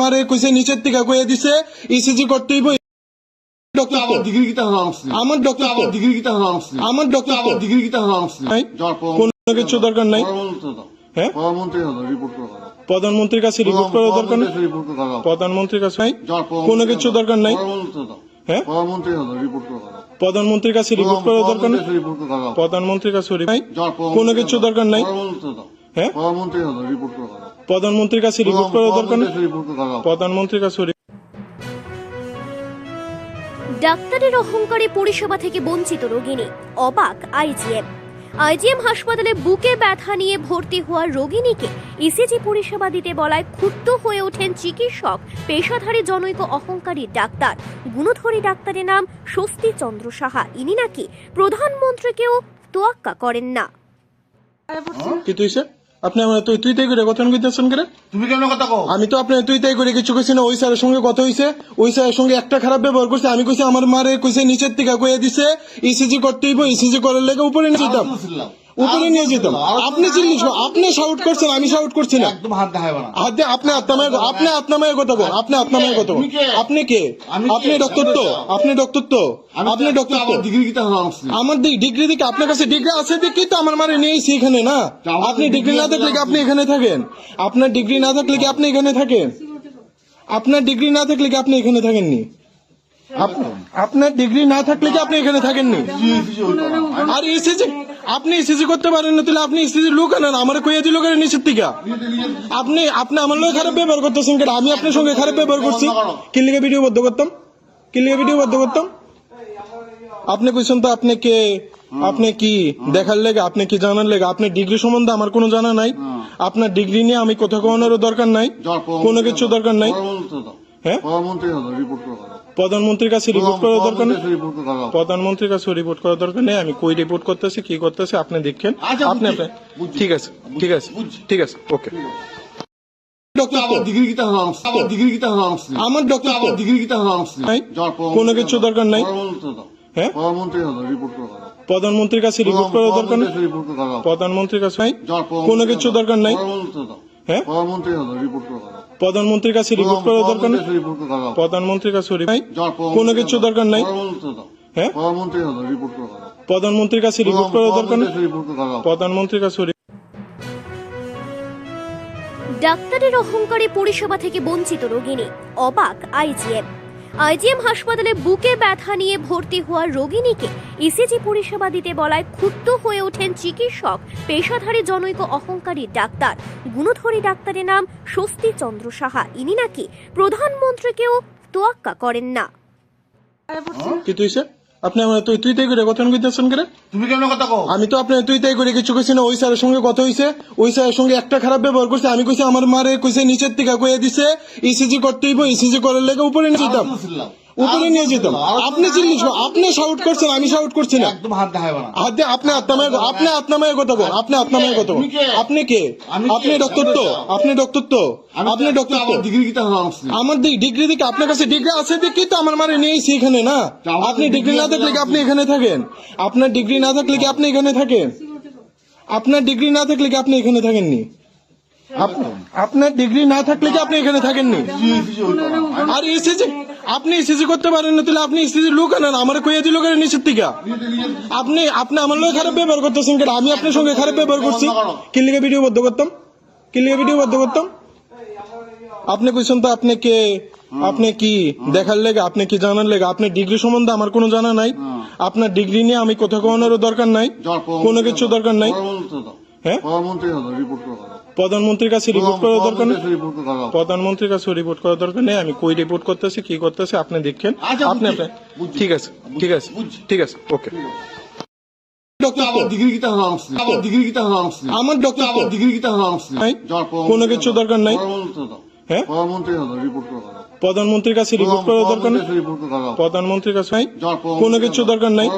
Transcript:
মারে কইছে নিচের থেকে কইয়া দিছে ইসিজি করতে হইব। আমার ডক্টর আমার ডক্টর কোনো কিছু দরকার নাই। হ্যাঁ? প্রধানমন্ত্রীর কাছে রিপোর্ট করার দরকার নাই? প্রধানমন্ত্রীর কাছে কোনো কিছু দরকার নাই? হ্যাঁ? প্রধানমন্ত্রীর কাছে রিপোর্ট করার দরকার নাই? রিপোর্ট করা প্রধানমন্ত্রীর কাছে রি- নাই কোনো কিছু দরকার নাই? হ্যাঁ? প্রধানমন্ত্রী রিপোর্ট করা প্রধানমন্ত্রীর কাছে রিপোর্ট করার দরকার নাই? করা প্রধানমন্ত্রীর কাছে ডাক্তারের অহংকারে পরিষেবা থেকে বঞ্চিত রোগিনী অবাক আইজিএম আইজিএম হাসপাতালে বুকে ব্যথা নিয়ে ভর্তি হওয়া রোগিণীকে ইসিজি পরিষেবা দিতে বলায় ক্ষুব্ধ হয়ে ওঠেন চিকিৎসক পেশাধারী জনৈক অহংকারী ডাক্তার। গুণধরী ডাক্তারের নাম স্বস্তি চন্দ্র সাহা। ইনি নাকি প্রধানমন্ত্রীকেও তোয়াক্কা করেন না। কি আপনি আমার তুই তুই তাই করে কথা কইতেছেন করে তুমি কেন কথা কও? আমি তো আপনার তুই তাই করে কিছু কইছি না ওই স্যারের সঙ্গে কথা হইছে। ওই স্যারের সঙ্গে একটা খারাপ ব্যবহার করছে আমি কইছি আমার মারে কইছে নিচের থেকে কইয়া দিছে ইসিজি করতে হইব ইসিজি করার লেগে উপরে নিচে উপরে নিয়ে যেতাম। আপনি চিল্লিস আপনি শাউট করছেন আমি শাউট করছি না। একদম হাত দেখাইবা না। হাত দিয়ে আপনি আত্মামায় আপনি আত্মামায় কথা বল আপনি আত্মামায় কথা বল। আপনি কে? আপনি ডক্টর তো? আপনি ডক্টর তো? আপনি ডক্টর তো? আমার ডিগ্রি আমার ডিগ্রি দিকে আপনার কাছে ডিগ্রি আছে দেখি তো আমার মানে নিয়েছি এখানে না? আপনি ডিগ্রি না থাকলে কি আপনি এখানে থাকেন? আপনার ডিগ্রি না থাকলে কি আপনি এখানে থাকেন? আপনার ডিগ্রি না থাকলে কি আপনি এখানে থাকেননি? আপনার ডিগ্রি না থাকলে কি আপনি এখানে থাকেননি? আর এসেছে আপনি এসেছে করতে পারেন না তাহলে আপনি এসেছে লোক আনেন আমার কইয়া দিল কেন থেকে আপনি আপনি আমার লোক খারাপ ব্যবহার করতেছেন কেন? আমি আপনার সঙ্গে খারাপ ব্যবহার করছি। কিল্লিকে ভিডিও বদ্ধ করতাম। কিল্লিকে ভিডিও বদ্ধ করতাম। আপনি কইছেন তো আপনি কে? আপনি কি দেখার লেগে আপনি কি জানার লেগে? আপনি ডিগ্রি সম্বন্ধে আমার কোনো জানা নাই। আপনার ডিগ্রি নিয়ে আমি কোথাও কোনোরও দরকার নাই। কোনো কিছু দরকার নাই। হ্যাঁ? রিপোর্ট করা। প্রধানমন্ত্রীর কাছে রিপোর্ট করার দরকার নেই? প্রধানমন্ত্রীর কাছে রিপোর্ট করার দরকার নেই। আমি কই রিপোর্ট করতেছি কি করতেছি আপনি দেখেন। আচ্ছা, আপনি আপনি ঠিক আছে ঠিক আছে ঠিক আছে ওকে। আমার ডক্টর কোনো কিছু দরকার নাই। হ্যাঁ? প্রধানমন্ত্রীর কাছে রিপোর্ট করার দরকার নেই? প্রধানমন্ত্রীর কাছে কোনো কিছু দরকার নাই? হ্যাঁ? প্রধানমন্ত্রী রিপোর্ট করা প্রধানমন্ত্রীর কাছে রিপোর্ট করার দরকার নেই? করা প্রধানমন্ত্রীর কাছে কোনো কিছু দরকার নাই? হ্যাঁ? প্রধানমন্ত্রী রিপোর্ট করা প্রধানমন্ত্রীর কাছে রিপোর্ট করার দরকার নেই? প্রধানমন্ত্রীর কাছে ডাক্তারের অহংকারে পরিষেবা থেকে বঞ্চিত রোগিনী অবাক আইজিএম। আইজিএম হাসপাতালে বুকে ব্যথা নিয়ে ভর্তি হওয়া রোগিনীকে ইসিজি পরিষেবা দিতে বলায় ক্ষুব্ধ হয়ে ওঠেন চিকিৎসক পেশাধারী জনৈক অহংকারী ডাক্তার। গুণধরী ডাক্তারের নাম স্বস্তি চন্দ্র সাহা। ইনি নাকি প্রধানমন্ত্রীকেও তোয়াক্কা করেন না। আপনি আমার তুই তুই তাই করে কথা কইতেছেন করে তুমি কেমন কথা কও? আমি তো আপনার তুই তাই করে কিছু কইছি না ওই স্যারের সঙ্গে কথা হইছে। ওই স্যারের সঙ্গে একটা খারাপ ব্যবহার করছে আমি কইছি আমার মারে কইছে নিচের থেকে কইয়া দিছে ইসিজি করতে হইব ইসিজি করার লেগে উপরে নিয়ে যেতাম। উপরে নিয়ে যেতাম। আপনি চিল্লিস আপনি শাউট করছেন আমি শাউট করছি না। একদম হাত দেখাইবা না। হাত দিয়ে আপনি আত্মামায় আপনি আত্মামায় কথা বল আপনি আত্মামায় কথা বল। আপনি কে? আপনি ডক্টর তো? আপনি ডক্টর তো? আপনি ডক্টর তো? ডিগ্রি আমার ডিগ্রি দিকে আপনার কাছে ডিগ্রি আছে দেখি তো আমার মানে নিয়েছি এখানে না? আপনি ডিগ্রি না থাকলে কি আপনি এখানে থাকেন? আপনার ডিগ্রি না থাকলে কি আপনি এখানে থাকেন? আপনার ডিগ্রি না থাকলে কি আপনি এখানে থাকেননি? আপনার ডিগ্রি না থাকলে কি আপনি এখানে থাকেননি? আর এসেছে আপনি এসেছে করতে পারেন না তাহলে আপনি এসেছে লোক আনেন আমার কইয়া দিল কেন নিচের থেকে আপনি আপনি আমার লোক খারাপ ব্যবহার করতেছেন কেন? আমি আপনার সঙ্গে খারাপ ব্যবহার করছি। কিল্লিকে ভিডিও বদ্ধ করতাম। কিল্লিকে ভিডিও বদ্ধ করতাম। আপনি কইছেন তো আপনি কে? আপনি কি দেখার লেগে আপনি কি জানার লেগে? আপনি ডিগ্রি সম্বন্ধে আমার কোনো জানা নাই। আপনার ডিগ্রি নিয়ে আমি কোথাও কোনোরও দরকার নাই। কোনো কিছু দরকার নাই। হ্যাঁ? রিপোর্ট করা প্রধানমন্ত্রীর কাছে রিপোর্ট করার দরকার নেই? প্রধানমন্ত্রীর কাছে রিপোর্ট করার দরকার নেই। আমি কই রিপোর্ট করতেছি কি করতেছি আপনি দেখেন। আচ্ছা, আপনি ঠিক আছে ঠিক আছে ঠিক আছে ওকে। আমার ডক্টর। কোনো কিছু দরকার নাই। হ্যাঁ? প্রধানমন্ত্রীর কাছে রিপোর্ট করার দরকার নেই। প্রধানমন্ত্রীর কাছে কোনো কিছু দরকার নাই।